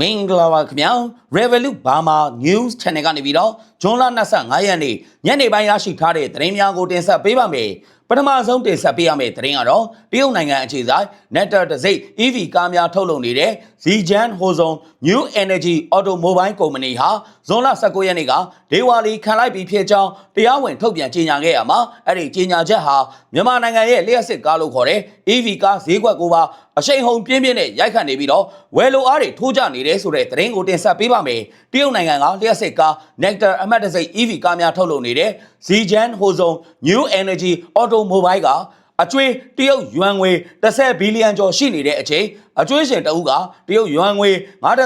မင်္ဂလာပါခင်ဗျာ Revolut Burma News Channel ကနေပြီးတော့ဇွန်လ25ရက်နေ့ညနေပိုင်းရရှိထားတဲ့သတင်းများကိုတင်ဆက်ပေးပါမယ်ပထမဆုံးတင်ဆက်ပေးရမယ့်သတင်းကတော့တရုတ်နိုင်ငံအခြေစိုက် Netter တစိမ့် EV ကားများထုတ်လုပ်နေတဲ့ Zijian Hozon New Energy Automobile Company ဟာဇွန်လ19ရက်နေ့ကဒေဝါလီခံလိုက်ပြီးဖြစ်ကြောင်းတရားဝင်ထုတ်ပြန်ကြေညာခဲ့ရမှာအဲ့ဒီကြေညာချက်ဟာမြန်မာနိုင်ငံရဲ့လျှက်စစ်ကားလို့ခေါ်တဲ့ EV ကားဈေးကွက်ကိုပါအရှိန်ဟုန်ပြင်းပြင်းနဲ့ရိုက်ခတ်နေပြီးတော့ဝယ်လိုအားတွေထိုးကြနေတယ်ဆိုတဲ့သတင်းကိုတင်ဆက်ပေးပါမယ်။တရုတ်နိုင်ငံကလျှက်စစ်ကား Nectar အမတ်တစိမ့် EV ကားများထုတ်လုပ်နေတဲ့ Zijian Hozon New Energy Automobile ကအကျွေးတရုတ်ယွမ်ငွေ30ဘီလီယံကျော်ရှိနေတဲ့အချိန် အကျွေးရှင်တအုပ်ကတရုတ်ယွမ်ငွေ9.3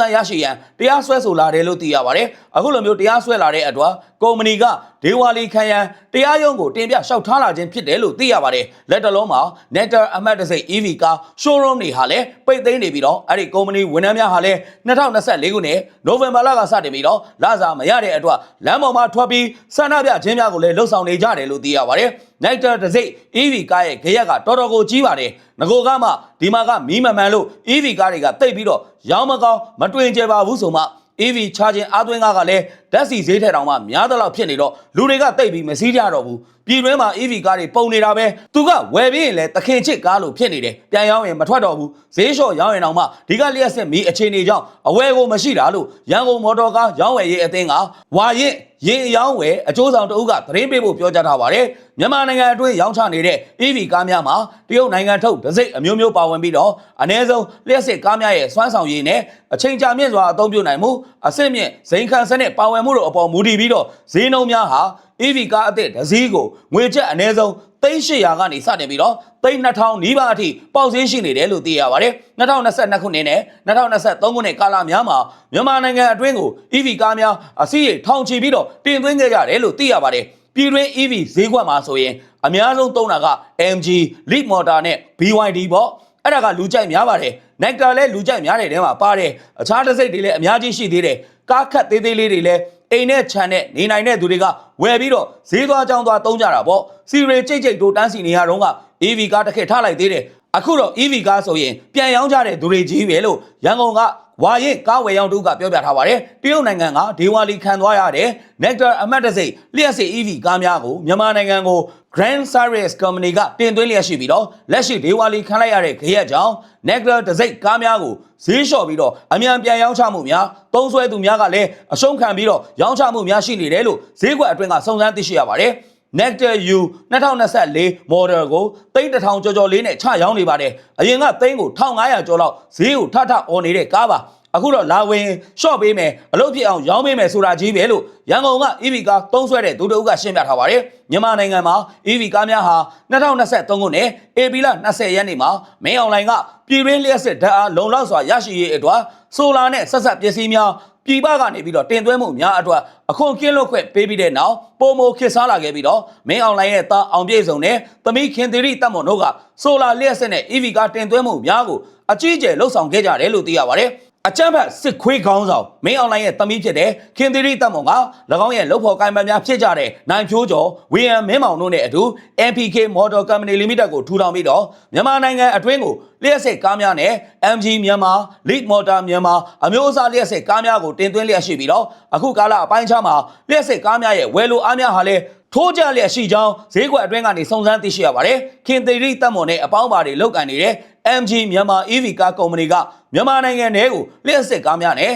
တန်းရရှိရန်တရားစွဲဆိုလာတယ်လို့သိရပါတယ်။အခုလိုမျိုးတရားစွဲလာတဲ့အတွက်ကုမ္ပဏီကဒေဝါလီခံရန်တရားရုံးကိုတင်ပြလျှောက်ထားလာခြင်းဖြစ်တယ်လို့သိရပါတယ်။လက်တလုံးမှာ Nectar အမတ်တစိမ့် EV ကား showroom တွေဟာလည်းပိတ်သိမ်းနေပြီးတော့အဲ့ဒီကုမ္ပဏီဝန်ထမ်းများဟာလည်း2024ခုနှစ်နိုဝင်ဘာလကစတင်ပြီးတော့လစာမရတဲ့အတွက်လမ်းပေါ်မှာထွက်ပြီးဆန္ဒပြခြင်းများကိုလည်းလှုပ်ဆောင်နေကြတယ်လို့သိရပါတယ်။ Nectar တစိမ့် EV ကားရဲ့ခရက်ကတော်တော်ကိုကြီးပါတယ်။ငကိုကမှဒီမှာကမီးမမှန်လို့ EV ကားတွေကတိတ်ပြီးတော့ရောင်းမကောင်းမတွင်ကျပါဘူးဆိုမှ EV ချာခြင်းအားသွင်းကားကလည်းဓာတ်စီဈေးထက်တောင်မှများသလောက်ဖြစ်နေတော့လူတွေကတိတ်ပြီးမစည်းကြတော့ဘူးပြည်တွင်းမှာ EV ကားတွေပုံနေတာပဲသူကဝယ်ပြီးရင်လည်းတခင်ချစ်ကားလို့ဖြစ်နေတယ်ပြန်ရောင်းရင်မထွက်တော့ဘူးဈေးလျှော့ရောင်းရင်တောင်မှဒီကလျက်စစ်မီအခြေအနေကြောင့်အဝယ်ကိုမရှိတာလို့ရန်ကုန်မော်တော်ကားရောင်းဝယ်ရေးအသင်းကဝါရင် ရင်အယောင်းဝယ်အကျိုးဆောင်တအုပ်ကသတင်းပေးဖို့ပြောကြားထားပါတယ်မြန်မာနိုင်ငံအတွင်းရောင်းချနေတဲ့ EV ကားများမှာတရုတ်နိုင်ငံထုတ်ဒစိမ့်အမျိုးမျိုးပါဝင်ပြီးတော့အ ਨੇ ဆုံးလျှက်စစ်ကားများရဲ့စွမ်းဆောင်ရည်နဲ့အချိန်ကြာမြင့်စွာအသုံးပြုနိုင်မှုအဆင့်မြင့်ဇိမ်ခံစနစ်ပါဝင်မှုတို့အပေါ်မူတည်ပြီးတော့ဈေးနှုန်းများဟာ EV ကားအသစ်တစ်စီးကိုငွေကျပ်အ ਨੇ ဆုံး 3800ကနေစတင်ပြီးတော့3000နီးပါးအထိပေါက်ဈေးရှိနေတယ်လို့သိရပါတယ်2022ခုနှစ်နဲ့2023ခုနှစ်ကာလများမှာမြန်မာနိုင်ငံအတွင်းကို EV ကားများအစီးရေထောင်ချီပြီးတော့တင်သွင်းခဲ့ကြတယ်လို့သိရပါတယ်ပြည်တွင်း EV ဈေးကွက်မှာဆိုရင်အများဆုံးသုံးတာက MG, Leap Motor နဲ့ BYD ပေါ့အဲ့ဒါကလူကြိုက်များပါတယ်။ Nectar လည်းလူကြိုက်များတဲ့ထဲမှာပါတယ်။အခြားတစ်စိတ်တွေလည်းအများကြီးရှိသေးတယ်။ကားခတ်သေးသေးလေးတွေလည်း အိမ်နဲ့ခြံနဲ့နေနိုင်တဲ့သူတွေကဝယ်ပြီးတော့ဈေးသွားကြောင်းသွားသုံးကြတာပေါ့။စီရီကြိတ်ကြိတ်တို့တန်းစီနေရတော့က EV ကားတစ်ခက်ထားလိုက်သေးတယ်။အခုတော့ EV ကားဆိုရင်ပြန်ရောင်းကြတဲ့သူတွေကြီးပဲလို့ရန်ကုန်က ဝါရင်ကားဝယ်ရောင်းတူကပြောပြထားပါတယ်။တရုတ်နိုင်ငံကဒေဝါလီခံသွားရတဲ့ Nectar အမတ်တစိမ့်လျှက်စစ် EV ကားများကိုမြန်မာနိုင်ငံကို Grand Service Company ကတင်သွင်းလျက်ရှိပြီးတော့လက်ရှိဒေဝါလီခံလိုက်ရတဲ့ခရက်ကြောင့် Nectar တစိမ့်ကားများကိုဈေးလျှော့ပြီးတော့အမြန်ပြန်ရောင်းချမှုများသုံးဆွဲသူများကလည်းအရှုံးခံပြီးတော့ရောင်းချမှုများရှိနေတယ်လို့ဈေးကွက်အတွင်းကစုံစမ်းသိရှိရပါတယ်။ Nectar U 2024 model ကိုသိန်းတစ်ထောင်ကျော်ကျော်လေးနဲ့ချရောင်းနေပါတယ်။အရင်ကသိန်းကို1500ကျော်လောက်ဈေးကိုထထအော်နေတဲ့ကားပါ။အခုတော့လာဝင်ရှော့ပေးမယ်အလုပ်ဖြစ်အောင်ရောင်းပေးမယ်ဆိုတာကြီးပဲလို့ရန်ကုန်က EV ကားသုံးဆွဲတဲ့ဒုတအုပ်ကရှင်းပြထားပါတယ်မြန်မာနိုင်ငံမှာ EV ကားများဟာ2023ခုနှစ်ဧပြီလ20ရက်နေ့မှာမင်းအွန်လိုင်းကပြည်တွင်းလျှက်စစ်ဓာတ်အားလုံလောက်စွာရရှိရေးအတွက်ဆိုလာနဲ့ဆက်ဆက်ပစ္စည်းများ ပြည်ပကနေပြီးတော့တင်သွင်းမှုများအတွက်အခွန်ကင်းလွတ်ခွင့်ပေးပြီးတဲ့နောက်ပုံမခစ်စားလာခဲ့ပြီးတော့မင်းအွန်လိုင်းရဲ့တာအောင်ပြည့်စုံတဲ့သမီးခင်သီရိတတ်မွန်တို့ကဆိုလာလျှက်စစ်နဲ့ EV ကားတင်သွင်းမှုများကိုအကြီးအကျယ်လှုပ်ဆောင်ခဲ့ကြတယ်လို့သိရပါတယ် အကြမ်းဖက်စစ်ခွေးခေါင်းဆောင်မင်းအွန်လိုင်းရဲ့သမီးဖြစ်တဲ့ခင်သီရိတပ်မွန်က၎င်းရဲ့လုပ်ဖော်ကိုင်ပန်များဖြစ်ကြတဲ့နိုင်ဖြိုးကျော်ဝီယံမင်းမောင်တို့နဲ့အတူ MPK Motor Company Limited ကိုထူထောင်ပြီးတော့မြန်မာနိုင်ငံအတွင်းကိုလျှက်စစ်ကားများနဲ့ MG မြန်မာ Lead Motor မြန်မာအမျိုးအစားလျှက်စစ်ကားများကိုတင်သွင်းလျက်ရှိပြီးတော့အခုကာလအပိုင်းခြားမှာလျှက်စစ်ကားများရဲ့ဝယ်လိုအားများဟာလည်း ထိုးကြလျက်ရှိကြောင်းဈေးကွက်အတွင်းကနေစုံစမ်းသိရှိရပါတယ်။ခင်သေရီတပ်မွန်နဲ့အပေါင်းပါတွေလောက်ကန်နေတဲ့ MG မြန်မာ EV ကားကုမ္ပဏီကမြန်မာနိုင်ငံထဲကိုလျှက်စစ်ကားများနဲ့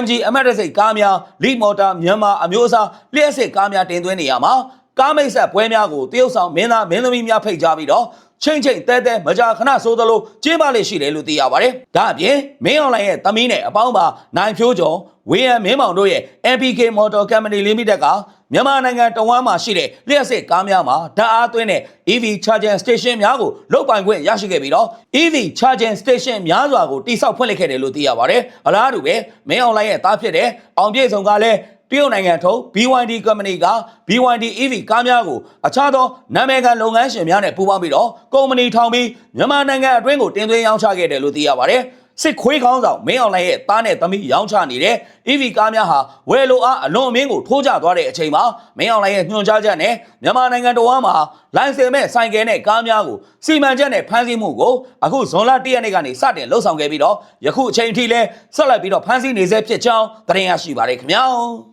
MG အမတ်တစိတ်ကားများ Lead Motor မြန်မာအမျိုးအစားလျှက်စစ်ကားများတင်သွင်းနေရမှာကားမိတ်ဆက်ပွဲများကိုတရုတ်ဆောင်မင်းသားမင်းသမီးများဖိတ်ကြားပြီးတော့ ချိန်ချိန်တဲတဲမကြာခဏဆိုသလိုကျင်းပလေးရှိတယ်လို့သိရပါတယ်။ဒါအပြင်မင်းအွန်လိုင်းရဲ့သမီးနဲ့အပေါင်းပါနိုင်ဖြိုးကျော်ဝေယံမင်းမောင်တို့ရဲ့ MPK Motor Company Limited ကမြန်မာနိုင်ငံတဝမ်းမှာရှိတဲ့လျှက်စစ်ကားများမှာဓာတ်အားသွင်းတဲ့ EV Charging Station များကိုလုတ်ပိုင်ခွင့်ရရှိခဲ့ပြီးတော့ EV Charging Station များစွာကိုတိစောက်ဖွင့်လှစ်ခဲ့တယ်လို့သိရပါတယ်။အလားတူပဲမင်းအွန်လိုင်းရဲ့သားဖြစ်တဲ့အောင်ပြည့်စုံကလည်း တရုတ်နိုင်ငံထုတ် BYD company က BYD EV ကားများကိုအခြားသောနာမည်ခံလုပ်ငန်းရှင်များနဲ့ပူးပေါင်းပြီးတော့ကုမ္ပဏီထောင်ပြီးမြန်မာနိုင်ငံအတွင်းကိုတင်သွင်းရောင်းချခဲ့တယ်လို့သိရပါတယ်။စစ်ခွေးကောင်းဆောင်မင်းအောင်လှိုင်ရဲ့သားနဲ့သမီးရောင်းချနေတဲ့ EV ကားများဟာဝယ်လိုအားအလွန်အမင်းကိုထိုးကျသွားတဲ့အချိန်မှာမင်းအောင်လှိုင်ရဲ့ညွှန်ကြားချက်နဲ့မြန်မာနိုင်ငံတော်မှာလိုင်စင်မဲ့ဆိုင်ကယ်နဲ့ကားများကိုစီမံချက်နဲ့ဖမ်းဆီးမှုကိုအခုဇွန်လ၁ရက်နေ့ကနေစတင်လှုပ်ဆောင်ခဲ့ပြီးတော့ယခုအချိန်အထိလဲဆက်လက်ပြီးတော့ဖမ်းဆီးနေဆဲဖြစ်ကြောင်းသတင်းရရှိပါတယ်ခင်ဗျာ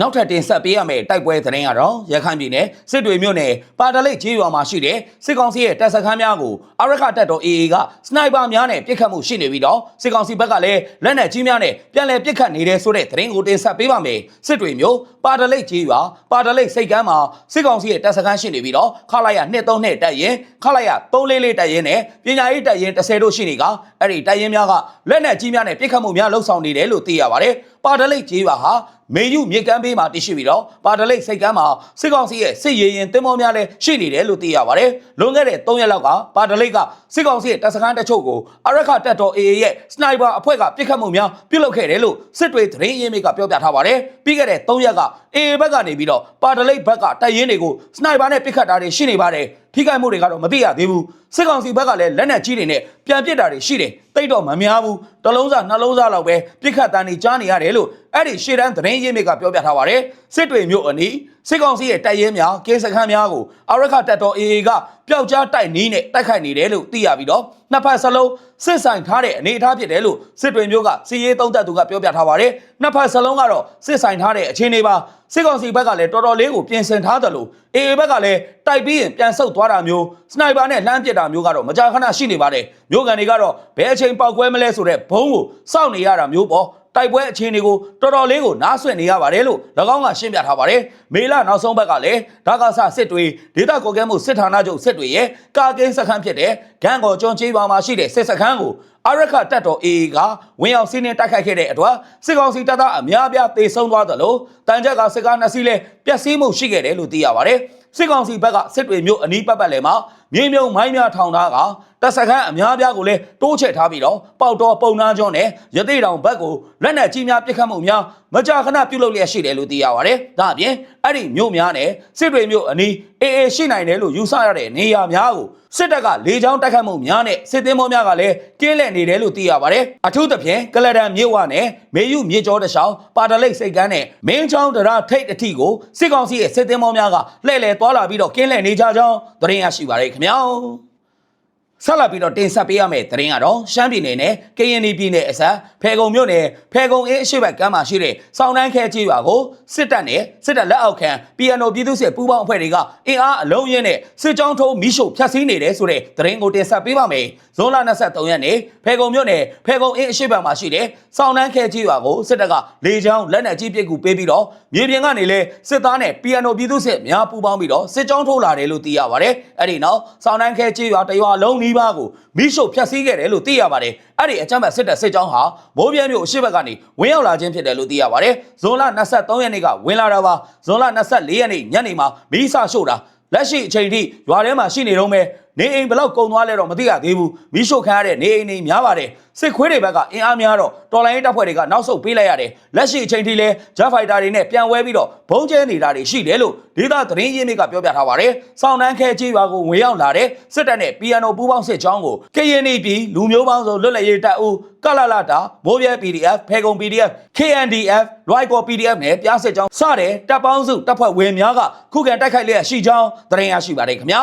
နောက်ထပ်တင်ဆက်ပေးရမယ့်တိုက်ပွဲသတင်းကတော့ရခိုင်ပြည်နယ်စစ်တွေမြို့နယ်ပါတလိတ်ကြီးရွာမှာရှိတဲ့စစ်ကောင်စီရဲ့တပ်စခန်းများကိုအရခတပ်တော် AA ကစနိုက်ပါများနဲ့ပစ်ခတ်မှုရှိနေပြီးတော့စစ်ကောင်စီဘက်ကလည်းလက်နက်ကြီးများနဲ့ပြန်လည်ပစ်ခတ်နေတဲ့ဆိုတဲ့သတင်းကိုတင်ဆက်ပေးပါမယ်စစ်တွေမြို့ပါတလိတ်ကြီးရွာပါတလိတ်စိတ်ကမ်းမှာစစ်ကောင်စီရဲ့တပ်စခန်းရှိနေပြီးတော့ခလာရ232တပ်ရင်ခလာရ344တပ်ရင်နဲ့ပညာရေးတပ်ရင်10တို့ရှိနေကအဲ့ဒီတပ်ရင်များကလက်နက်ကြီးများနဲ့ပစ်ခတ်မှုများလှုပ်ဆောင်နေတယ်လို့သိရပါတယ် ပါတလိတ်ကြီးရွာဟာမေယူမြေကမ်းဘေးမှာတည်ရှိပြီးတော့ပါတလိတ်စိတ်ကမ်းမှာစစ်ကောင်စီရဲ့စစ်ရေးရင်တင်မောများလည်းရှိနေတယ်လို့သိရပါတယ်။လွန်ခဲ့တဲ့3ရက်လောက်ကပါတလိတ်ကစစ်ကောင်စီရဲ့တပ်စခန်းတချို့ကိုအရခတပ်တော် AA ရဲ့စနိုက်ပါအဖွဲ့ကပစ်ခတ်မှုများပြုလုပ်ခဲ့တယ်လို့စစ်တွေသတင်းရင်းမြစ်ကပြောပြထားပါတယ်။ပြီးခဲ့တဲ့3ရက်က AA ဘက်ကနေပြီးတော့ပါတလိတ်ဘက်ကတပ်ရင်းတွေကိုစနိုက်ပါနဲ့ပစ်ခတ်တာတွေရှိနေပါတယ်။ထိခိုက်မှုတွေကတော့မသိရသေးဘူး။ စစ်ကောင်စီဘက်ကလည်းလက်နက်ကြီးတွေနဲ့ပြန်ပစ်တာတွေရှိတယ်။တိတ်တော့မများဘူး။တစ်လုံးစားနှလုံးစားလောက်ပဲပစ်ခတ်တန်းနေကြားနေရတယ်လို့အဲ့ဒီရှေ့တန်းသတင်းရင်းမြစ်ကပြောပြထားပါတယ်စစ်တွေမျိုးအနီးစစ်ကောင်စီရဲ့တိုက်ရဲများကင်းစခန်းများကိုအရခတပ်တော် AA ကပျောက်ကြားတိုက်နီးနဲ့တိုက်ခိုက်နေတယ်လို့သိရပြီးတော့နှစ်ဖက်စလုံးစစ်ဆိုင်ထားတဲ့အနေအထားဖြစ်တယ်လို့စစ်တွေမျိုးကစီရေးသုံးသက်သူကပြောပြထားပါတယ်နှစ်ဖက်စလုံးကတော့စစ်ဆိုင်ထားတဲ့အခြေအနေပါစစ်ကောင်စီဘက်ကလည်းတော်တော်လေးကိုပြင်ဆင်ထားတယ်လို့ AA ဘက်ကလည်းတိုက်ပြီးရင်ပြန်ဆုတ်သွားတာမျိုးစနိုက်ပါနဲ့လှမ်းပစ်တာမျိုးကတော့မကြာခဏရှိနေပါတယ်မျိုးကန်တွေကတော့ဘယ်အချိန်ပောက်ကွဲမလဲဆိုတဲ့ဘုံကိုစောင့်နေရတာမျိုးပေါ့တိုက်ပွဲအခြေအနေကိုတော်တော်လေးကိုနားဆွင့်နေရပါတယ်လို့၎င်းကရှင်းပြထားပါတယ်။မေလနောက်ဆုံးဘက်ကလည်းဒါကဆစစ်တွေဒေသကော်ကဲမှုစစ်ဌာနချုပ်စစ်တွေရဲ့ကာကင်းစခန်းဖြစ်တဲ့ဂန်ကော်ကျွန်းချေးပါမှာရှိတဲ့စစ်စခန်းကိုအရခတပ်တော် AA ကဝင်ရောက်စီးနှင်းတိုက်ခိုက်ခဲ့တဲ့အတွက်စစ်ကောင်စီတပ်သားအများအပြားသေဆုံးသွားသလိုတန်ကြက်ကစစ်ကားနှစ်စီးလည်းပျက်စီးမှုရှိခဲ့တယ်လို့သိရပါတယ်။စစ်ကောင်စီဘက်ကစစ်တွေမျိုးအနီးပတ်ပတ်လည်မှာ မြေမြုံမိုင်းများထောင်ထားကတပ်စခန်းအများပြားကိုလည်းတိုးချဲ့ထားပြီးတော့ပေါက်တော်ပုံနာကျွန်းနဲ့ရသေးတောင်ဘက်ကိုလက်နက်ကြီးများပစ်ခတ်မှုများမကြာခဏပြုလုပ်လျက်ရှိတယ်လို့သိရပါတယ်။ဒါအပြင်အဲ့ဒီမြို့များနဲ့စစ်တွေမြို့အနီးအေးအေးရှိနိုင်တယ်လို့ယူဆရတဲ့နေရာများကိုစစ်တပ်ကလေကြောင်းတိုက်ခတ်မှုများနဲ့စစ်သင်းမောများကလည်းကင်းလည်နေတယ်လို့သိရပါတယ်။အထူးသဖြင့်ကလဒန်မြို့ဝနဲ့မေယူမြေကျော်တရှောင်းပါတလိတ်စိတ်ကန်းနဲ့မင်းချောင်းတရထိတ်အထီကိုစစ်ကောင်စီရဲ့စစ်သင်းမောများကလှည့်လည်သွားလာပြီးတော့ကင်းလည်နေကြကြောင်းသတင်းရရှိပါတယ်ခင်ဗျာ။ ဆက်လက်ပြီးတော့တင်ဆက်ပေးရမယ့်သတင်းကတော့ရှမ်းပြည်နယ်နဲ့ကရင်ပြည်နယ်အစပ်ဖဲကုံမြို့နယ်ဖဲကုံအင်းအရှိတ်ဘက်ကမ်းမှာရှိတဲ့စောင်းနှန်းခဲကြီးရွာကိုစစ်တပ်နဲ့စစ်တပ်လက်အောက်ခံ PNO ပြည်သူ့စစ်ပူးပေါင်းအဖွဲ့တွေကအင်အားအလုံးရင်းနဲ့စစ်ကြောင်းထုံးမီးရှို့ဖျက်ဆီးနေတယ်ဆိုတဲ့သတင်းကိုတင်ဆက်ပေးပါမယ်။ဇွန်လ23ရက်နေ့ဖဲကုံမြို့နယ်ဖဲကုံအင်းအရှိတ်ဘက်မှာရှိတဲ့စောင်းနှန်းခဲကြီးရွာကိုစစ်တပ်ကလေကြောင်းလက်နက်ကြီးပစ်ကူပေးပြီးတော့မြေပြင်ကနေလေစစ်သားနဲ့ PNO ပြည်သူ့စစ်များပူးပေါင်းပြီးတော့စစ်ကြောင်းထိုးလာတယ်လို့သိရပါတယ်။အဲ့ဒီနောက်စောင်းနှန်းခဲကြီးရွာတရွာလုံးနီးပါးကိုမိရှုဖျက်ဆီးခဲ့တယ်လို့သိရပါတယ်။အဲ့ဒီအကြမ်းဖက်စစ်တပ်စစ်ကြောင်းဟာမိုးပြဲမြို့အရှိဘက်ကနေဝင်ရောက်လာခြင်းဖြစ်တယ်လို့သိရပါတယ်။ဇွန်လ23ရက်နေ့ကဝင်လာတာပါ။ဇွန်လ24ရက်နေ့ညနေမှာမိဆရှို့တာလက်ရှိအချိန်ထိရွာထဲမှာရှိနေတော့မယ်နေအိမ်ဘယ်လောက်ကုန်သွားလဲတော့မသိရသေးဘူးမိရှုခံရတဲ့နေအိမ်တွေများပါတယ်စစ်ခွေးတွေဘက်ကအင်အားများတော့တော်လိုင်းတပ်ဖွဲ့တွေကနောက်ဆုတ်ပေးလိုက်ရတယ်လက်ရှိအချိန်ထိလဲဂျက်ဖိုက်တာတွေနဲ့ပြန်ဝဲပြီးတော့ဘုံကျဲနေတာတွေရှိတယ်လို့ဒေသသတင်းရင်းမြစ်ကပြောပြထားပါတယ်စောင်းနှန်းခဲကြီးရွာကိုဝင်ရောက်လာတဲ့စစ်တပ်နဲ့ PNO ပူးပေါင်းစစ်ကြောင်းကို KNY ပြည်လူမျိုးပေါင်းစုံလွတ်လပ်ရေးတပ်ဦးကလလတာမိုးပြဲ PDF ဖေကုံ PDF KNDF လွိုက်ကော PDF နဲ့ပြားစစ်ကြောင်းစတဲ့တပ်ပေါင်းစုတပ်ဖွဲ့ဝင်များကခုခံတိုက်ခိုက်လျက်ရှိကြောင်းသတင်းရရှိပါတယ်ခင်ဗျာ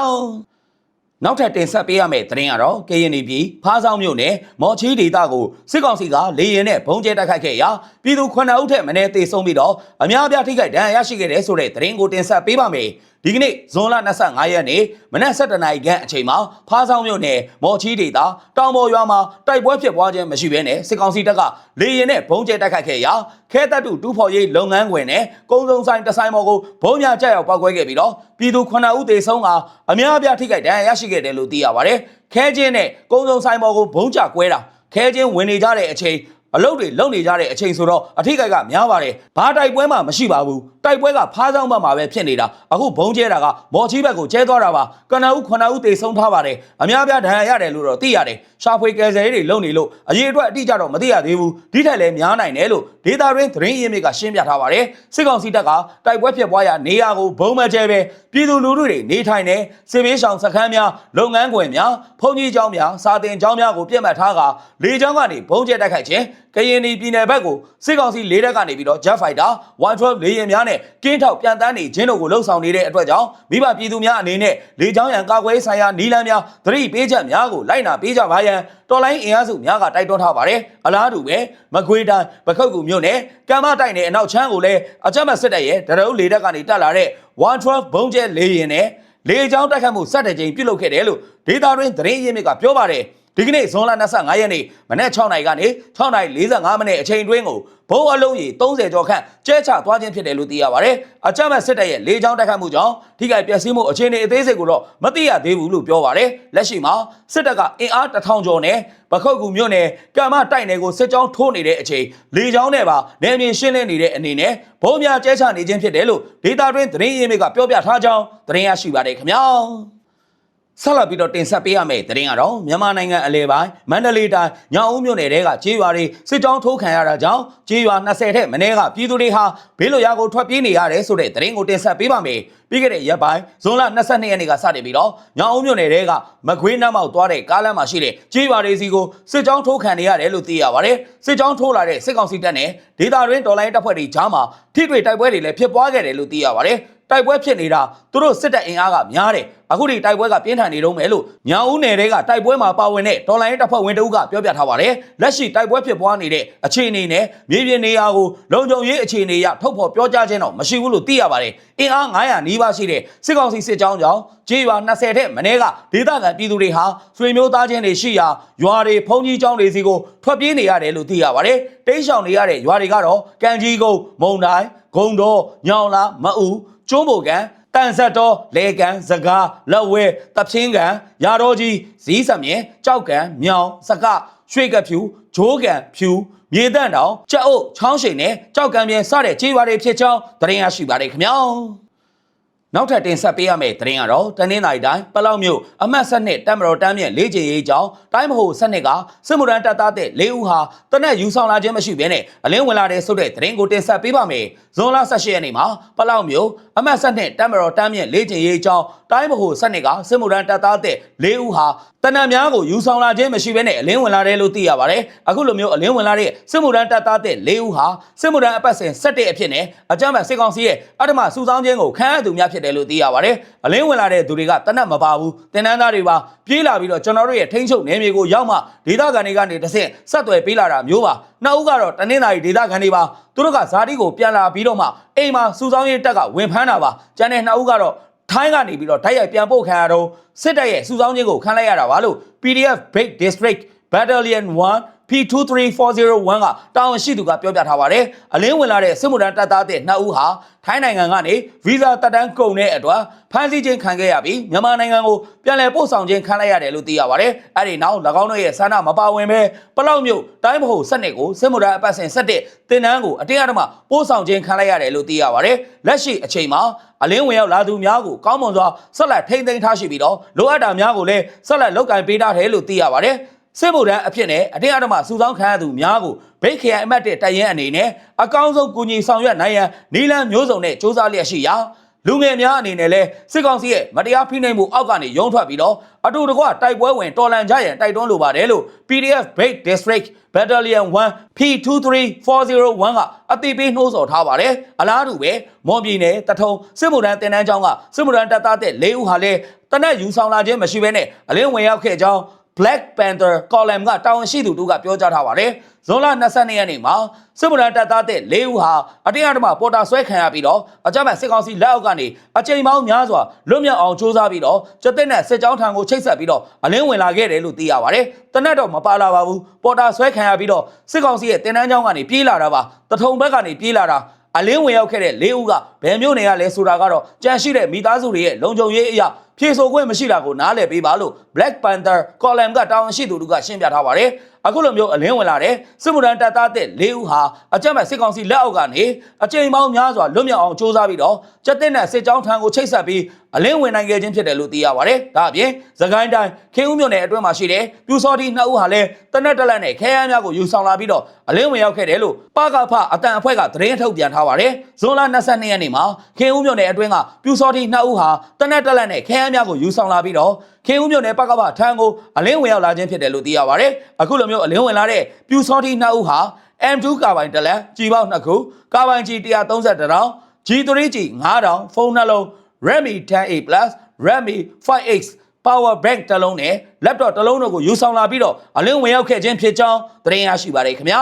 နောက်ထပ်တင်ဆက်ပေးရမယ့်သတင်းကတော့ KNY ပြည်ဖားဆောင်မြို့နယ်မော်ချီဒေသကိုစစ်ကောင်စီကလေရင်နဲ့ဘုံကျဲတိုက်ခိုက်ခဲ့ရာပြည်သူ9ဦးထက်မနည်းသေဆုံးပြီးတော့အများအပြားထိခိုက်ဒဏ်ရာရရှိခဲ့တဲ့ဆိုတဲ့သတင်းကိုတင်ဆက်ပေးပါမယ်။ ဒီကနေ့ဇွန်လ25ရက်နေ့မနက်7:00နာရီခန့်အချိန်မှာဖားဆောင်မြို့နယ်မော်ချီဒေသတောင်ပေါ်ရွာမှာတိုက်ပွဲဖြစ်ပွားခြင်းမရှိဘဲနဲ့စစ်ကောင်စီတပ်ကလေရင်နဲ့ဘုံကျဲတိုက်ခိုက်ခဲ့ရာခဲတပ်တူတူဖော်ရေးလုပ်ငန်းခွင်နဲ့ကုန်းစုံဆိုင်တဆိုင်မော်ကိုဘုံများကြောက်ရောက်ပောက်ကွဲခဲ့ပြီးတော့ပြည်သူ9ဦးသေဆုံးကအများအပြားထိခိုက်ဒဏ်ရာရရှိခဲ့တယ်လို့သိရပါတယ်။ခဲချင်းနဲ့ကုန်းစုံဆိုင်မော်ကိုဘုံကျကွဲတာခဲချင်းဝင်နေကြတဲ့အချိန် အလုပ်တွေလုပ်နေကြတဲ့အချိန်ဆိုတော့အထိကိကများပါတယ်ဘာတိုက်ပွဲမှမရှိပါဘူးတိုက်ပွဲကဖားဆောင်ဘက်မှာပဲဖြစ်နေတာအခုဘုံကျဲတာကမော်ချီဘက်ကိုကျဲသွားတာပါကနဦး9ဦးတေဆုံးထားပါတယ်အများပြားဒဏ်ရာရတယ်လို့တော့သိရတယ်ရှာဖွေကယ်ဆယ်ရေးတွေလုပ်နေလို့အရေးအတွက်အတိအကျတော့မသိရသေးဘူးဒီထက်လည်းများနိုင်တယ်လို့ဒေတာရင်းသတင်းရင်းမြစ်ကရှင်းပြထားပါတယ်စစ်ကောင်စီတပ်ကတိုက်ပွဲဖြစ်ပွားရာနေရာကိုဘုံမကျဲပဲပြည်သူလူထုတွေနေထိုင်နေစစ်ဘေးရှောင်စခန်းများလုပ်ငန်းခွင်များဖုန်ကြီးကျောင်းများစာတင်ကျောင်းများကိုပြစ်မှတ်ထားကလေကြောင်းကနေဘုံကျဲတိုက်ခိုက်ခြင်းကရင်ပြည်နယ်ဘက်ကိုစစ်ကောင်စီလေးတပ်ကနေပြီးတော့ Jet Fighter 112လေယာဉ်များနဲ့ကင်းထောက်ပြန်တန်းနေခြင်းတို့ကိုလှုပ်ဆောင်နေတဲ့အတွက်ကြောင့်မိဘပြည်သူများအနေနဲ့လေကြောင်းရန်ကာကွယ်ဆိုင်ရာနီလန်းများသတိပေးချက်များကိုလိုက်နာပေးကြပါရန်တော်လိုင်းအင်အားစုများကတိုက်တွန်းထားပါတယ်အလားတူပဲမကွေးတိုင်းပခုတ်ကူမြို့နယ်ကမ်းမတိုက်နယ်အနောက်ချမ်းကိုလည်းအကြမ်းဖက်စစ်တပ်ရဲ့တရုတ်လေတပ်ကနေတက်လာတဲ့112ဘုံကျဲလေယာဉ်နဲ့လေကြောင်းတိုက်ခတ်မှုစတဲ့ချိန်ပြုလုပ်ခဲ့တယ်လို့ဒေတာတွင်သတင်းရင်းမြစ်ကပြောပါတယ် ဒီကနေ့ဇွန်လ25ရက်နေ့မနက်6နာရီကနေ6နာရီ45မိနစ်အချိန်တွင်းကိုဘုံအလုံးကြီး30ကျော်ခန့်ကျဲချသွားခြင်းဖြစ်တယ်လို့သိရပါတယ်။အကြမ်းဖက်စစ်တပ်ရဲ့လေကြောင်းတိုက်ခတ်မှုကြောင့်ထိခိုက်ပျက်စီးမှုအခြေအနေအသေးစိတ်ကိုတော့မသိရသေးဘူးလို့ပြောပါတယ်။လက်ရှိမှာစစ်တပ်ကအင်အား1000ကျော်နဲ့ပခုတ်ကူမြို့နယ်ကံမတိုက်နယ်ကိုစစ်ကြောင်းထိုးနေတဲ့အချိန်လေကြောင်းနဲ့ပါနယ်မြေရှင်းလင်းနေတဲ့အနေနဲ့ဘုံများကျဲချနေခြင်းဖြစ်တယ်လို့ဒေတာတွင်သတင်းရင်းမြစ်ကပြောပြထားကြောင်းသတင်းရရှိပါတယ်ခင်ဗျာ။ ဆက်လက်ပြီးတော့တင်ဆက်ပေးရမယ့်သတင်းကတော့မြန်မာနိုင်ငံအလဲပိုင်းမန္တလေးတိုင်းညောင်ဦးမြို့နယ်တဲကကြေးရွာတွေစစ်ကြောင်းထိုးခံရတာကြောင့်ကြေးရွာ20ထက်မနည်းကပြည်သူတွေဟာဘေးလွတ်ရာကိုထွက်ပြေးနေရတယ်ဆိုတဲ့သတင်းကိုတင်ဆက်ပေးပါမယ်။ပြီးခဲ့တဲ့ရက်ပိုင်းဇွန်လ22ရက်နေ့ကစတင်ပြီးတော့ညောင်ဦးမြို့နယ်တဲကမကွေးနှမ်းမောက်သွားတဲ့ကားလမ်းမှာရှိတဲ့ကြေးရွာတွေစီကိုစစ်ကြောင်းထိုးခံနေရတယ်လို့သိရပါတယ်။စစ်ကြောင်းထိုးလာတဲ့စစ်ကောင်စီတပ်နဲ့ဒေသတွင်းဒေါ်လာတပ်ဖွဲ့တွေကြားမှာထိတွေ့တိုက်ပွဲတွေလည်းဖြစ်ပွားခဲ့တယ်လို့သိရပါတယ်။ တိုက်ပွဲဖြစ်နေတာသူတို့စစ်တပ်အင်အားကများတယ်အခုဒီတိုက်ပွဲကပြင်းထန်နေတော့မယ်လို့ညောင်ဦးနယ်တွေကတိုက်ပွဲမှာပါဝင်တဲ့ဒေါ်လာရင်းတပ်ဖွဲ့ဝင်တဦးကပြောပြထားပါတယ်လက်ရှိတိုက်ပွဲဖြစ်ပွားနေတဲ့အခြေအနေနဲ့မြေပြင်နေရာကိုလုံခြုံရေးအခြေအနေအရထုတ်ဖော်ပြောကြားခြင်းတော့မရှိဘူးလို့သိရပါတယ်အင်အား900နီးပါးရှိတဲ့စစ်ကောင်စီစစ်ကြောင်းကြောင့်ကြေးရွာ20ထက်မနည်းကဒေသခံပြည်သူတွေဟာဆွေမျိုးသားချင်းတွေရှိရာရွာတွေဖုန်ကြီးကျောင်းတွေစီကိုထွက်ပြေးနေရတယ်လို့သိရပါတယ်တိတ်ရှောင်နေရတဲ့ရွာတွေကတော့ကံကြီးကုန်းမုံတိုင်းဂုံတော်ညောင်လာမအူ ကျွန်းဘိုကန်တန်ဆက်တော်လေကန်စကားလက်ဝဲတပြင်းကန်ရာတော်ကြီးဇီးစမြင်ကြောက်ကန်မြောင်စကရွှေကဖြူဂျိုးကန်ဖြူမြေတန့်တောင်ကြက်အုပ်ချောင်းရှိန်နဲ့ကြောက်ကန်ပြင်းစတဲ့ခြေပါတွေဖြစ်ကြောင်းသတင်းရရှိပါတယ်ခင်ဗျာ နောက်ထပ်တင်ဆက်ပေးရမယ့်သတင်းကတော့တနင်္လာရီတိုင်းပလောက်မြို့အမှတ်7နှစ်တမ်မတော်တမ်းမြင့်လေးချင်ရေးကြောင်းတိုင်းမဟုတ်7နှစ်ကစစ်မှုထမ်းတပ်သားတဲ့၄ဦးဟာတနက်ယူဆောင်လာခြင်းမရှိဘဲနဲ့အလင်းဝင်လာတဲ့ဆိုတဲ့သတင်းကိုတင်ဆက်ပေးပါမယ်။ဇွန်လ18ရက်နေ့မှာပလောက်မြို့အမှတ်7နှစ်တမ်မတော်တမ်းမြင့်လေးချင်ရေးကြောင်းတိုင်းမဟုတ်7နှစ်ကစစ်မှုထမ်းတပ်သားတဲ့၄ဦးဟာတနက်များကိုယူဆောင်လာခြင်းမရှိဘဲနဲ့အလင်းဝင်လာတယ်လို့သိရပါတယ်။အခုလိုမျိုးအလင်းဝင်လာတဲ့စစ်မှုထမ်းတပ်သားတဲ့၄ဦးဟာစစ်မှုထမ်းအပတ်စဉ်7အဖြစ်နဲ့အကြမ်းဖက်စစ်ကောင်စီရဲ့အထမစုဆောင်းခြင်းကိုခံရသူများဖြစ်တယ်လို့သိရပါတယ်။အလင်းဝင်လာတဲ့သူတွေကတနက်မပါဘူး။တင်နန်းသားတွေပါပြေးလာပြီးတော့ကျွန်တော်တို့ရဲ့ထိန်းချုပ်နယ်မြေကိုရောက်မှဒေသခံတွေကနေတစ်ဆင့်ဆက်သွယ်ပေးလာတာမျိုးပါ။နောက်ဦးကတော့တနင်္လာရီဒေသခံတွေပါသူတို့ကဇာတိကိုပြန်လာပြီးတော့မှအိမ်မှာစုဆောင်းရေးတပ်ကဝင်ဖမ်းတာပါ။ကျန်တဲ့နှစ်ဦးကတော့ထိုင်းကနေပြီးတော့တိုက်ရိုက်ပြန်ပို့ခံရတော့စစ်တပ်ရဲ့စုဆောင်းခြင်းကိုခံလိုက်ရတာပါလို့ PDF Big District Battalion 1 P23401 ကတာဝန်ရှိသူကပြောပြထားပါတယ်။အလင်းဝင်လာတဲ့စစ်မှုထမ်းတပ်သားတဲ့နှစ်ဦးဟာထိုင်းနိုင်ငံကနေဗီဇာတက်တန်းကုန်တဲ့အတွက်ဖမ်းဆီးခြင်းခံခဲ့ရပြီးမြန်မာနိုင်ငံကိုပြန်လည်ပို့ဆောင်ခြင်းခံလိုက်ရတယ်လို့သိရပါတယ်။အဲဒီနောက်၎င်းတို့ရဲ့ဆန္ဒမပါဝင်ပဲပလောက်မြို့တိုင်းဗဟိုစက်နစ်ကိုစစ်မှုထမ်းအပတ်စဉ်7တင်နန်းကိုအတင်းအဓမ္မပို့ဆောင်ခြင်းခံလိုက်ရတယ်လို့သိရပါတယ်။လက်ရှိအချိန်မှာအလင်းဝင်ရောက်လာသူများကိုကောင်းမွန်စွာဆက်လက်ထိန်းသိမ်းထားရှိပြီးတော့လိုအပ်တာများကိုလည်းဆက်လက်လုပ်ကင်ပေးထားတယ်လို့သိရပါတယ်။ စစ်ဗိုလ်တန်းအဖြစ်နဲ့အတင်းအဓမ္မစုဆောင်းခံရသူများကိုဗိတ်ခရိုင်အမတ်တဲ့တိုင်ရင်အနေနဲ့အကောင်းဆုံးကူညီဆောင်ရွက်နိုင်ရန်နီလန်မျိုးစုံနဲ့စ조사လျက်ရှိရာလူငယ်များအနေနဲ့လဲစစ်ကောင်စီရဲ့မတရားဖိနှိပ်မှုအောက်ကနေရုံထွက်ပြီးတော့အတူတကွတိုက်ပွဲဝင်တော်လန်ကြရန်တိုက်တွန်းလိုပါတယ်လို့ PDF Bait District Battalion 1 P23401 ကအသိပေးနှိုးဆော်ထားပါတယ်အလားတူပဲမော်ပြည်နယ်တထုံစစ်မှုထမ်းတင်တန်းကျောင်းကစစ်မှုထမ်းတပ်သားတဲ့၄ဦးဟာလဲတနက်ယူဆောင်လာခြင်းမရှိဘဲနဲ့အလင်းဝင်ရောက်ခဲ့ကြောင်း Black Panther column ကတာဝန်ရှိသူတို့ကပြောကြားထားပါတယ်။ဇွန်လ22ရက်နေ့မှာစစ်မှုထမ်းတပ်သားတဲ့၄ဦးဟာအတင်းအဓမ္မပေါ်တာဆွဲခံရပြီးတော့အကြမ်းဖက်စစ်ကောင်စီလက်အောက်ကနေအကြိမ်ပေါင်းများစွာလွတ်မြောက်အောင်စ조사ပြီးတော့ကျတဲ့နဲ့စစ်ကြောင်းထံကိုချိတ်ဆက်ပြီးတော့အလင်းဝင်လာခဲ့တယ်လို့သိရပါတယ်။တနက်တော့မပါလာပါဘူး။ပေါ်တာဆွဲခံရပြီးတော့စစ်ကောင်စီရဲ့တင်တန်းကျောင်းကနေပြေးလာတာပါ။တထုံဘက်ကနေပြေးလာတာအလင်းဝင်ရောက်ခဲ့တဲ့၄ဦးကဘယ်မျိုးနေရလဲဆိုတာကတော့ကြန့်ရှိတဲ့မိသားစုတွေရဲ့လုံခြုံရေးအရာ ဖြေဆိုခွင့်မရှိတာကိုနားလည်ပေးပါလို့ Black Panther column ကတာဝန်ရှိသူတို့ကရှင်းပြထားပါတယ်အခုလိုမျိုးအလင်းဝင်လာတဲ့စစ်မှုထမ်းတပ်သားတဲ့၄ဦးဟာအကြမ်းဖက်စစ်ကောင်စီလက်အောက်ကနေအကြိမ်ပေါင်းများစွာလွတ်မြောက်အောင်စ조사ပြီးတော့ကြက်တဲ့နဲ့စစ်ကြောင်းထံကိုချိတ်ဆက်ပြီးအလင်းဝင်နိုင်ခဲ့ခြင်းဖြစ်တယ်လို့သိရပါတယ်ဒါအပြင်သခိုင်းတိုင်းခေဦးမြို့နယ်အတွင်းမှာရှိတဲ့ပြူစောတိနှစ်ဦးဟာလည်းတနက်တက်လက်နဲ့ခဲယမ်းများကိုယူဆောင်လာပြီးတော့အလင်းဝင်ရောက်ခဲ့တယ်လို့ပကဖအတန်အဖွဲ့ကသတင်းထုတ်ပြန်ထားပါတယ်ဇွန်လ22ရက်နေ့မှာခေဦးမြို့နယ်အတွင်းကပြူစောတိနှစ်ဦးဟာတနက်တက်လက်နဲ့ခဲယမ်းများကိုယူဆောင်လာပြီးတော့ခေဦးမြို့နယ်ပကဖထံကိုအလင်းဝင်ရောက်လာခြင်းဖြစ်တယ်လို့သိရပါတယ်အခုလိုမျိုးအလင်းဝင်လာတဲ့ပြူစောတိနှစ်ဦးဟာ M2 ကာဘိုင်တစ်လက်ကြီးပေါက်နှစ်ခုကာဘိုင်ကြီး130တောင် G3 ကြီး9000ဖုန်းနှလုံး Redmi 10A Plus Redmi 5X Power Bank တစ်လုံးနဲ့ laptop တစ်လုံးတို့ကိုယူဆောင်လာပြီးတော့အလင်းဝင်ရောက်ခဲ့ခြင်းဖြစ်ကြောင်းသတင်းရရှိပါတယ်ခင်ဗျာ